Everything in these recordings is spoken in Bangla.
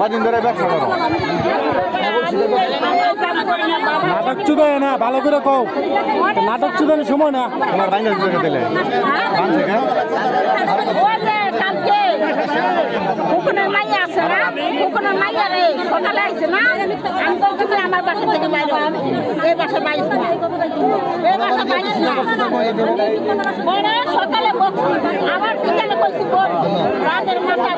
কদিন ধরে ব্যবসা করো। নাটক চুদায় না ভালো করে কও। নাটক চুদানোর সময় না। তোমার বাইন্দা দিতে দিলে। মাইয়া আছে না? ফুকুনের মাইয়া রে সকালে আইছে না? আমি তো তুমি আমার বাসা থেকে বাইরে এই বাসা বাইরে না। এই বাসা বাইরে না। সকালে বসছি বিকালে কইছি রাতের মাথায়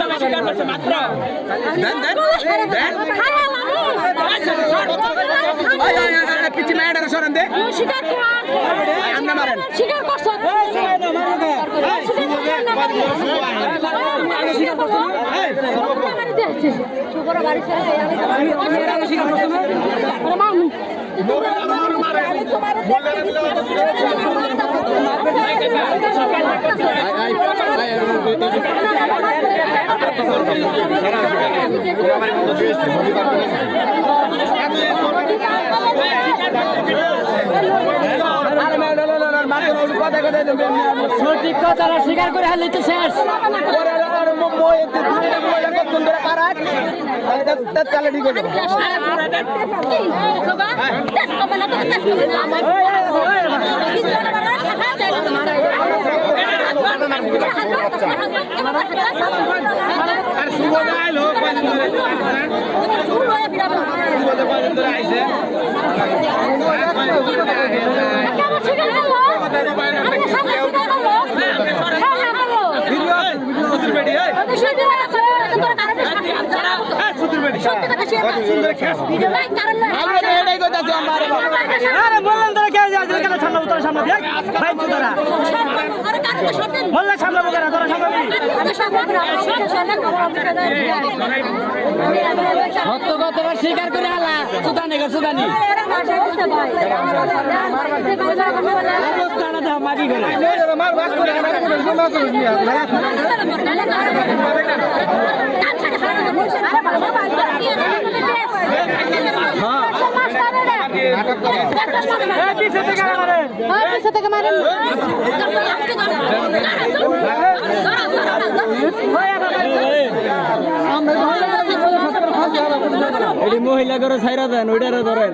আমি স্বীকার করছি মাত্র দেন দেন দেন পিছি মায়ের সরেন দে আমরা মারেন স্বীকার করছ সঠিক কথাটা স্বীকার করে হারলে তো শেষ। তাহলে তোরা বললে সামলাবো কেন? তোরা সামলাবি? কথাটা স্বীকার করে আলা সুদানি গো সুদানি। মাগি করে পিছে থেকে মারে পিছে থেকে মারেন। এটি মহিলা করে ছাইরা দেন ওইটারে ধরেন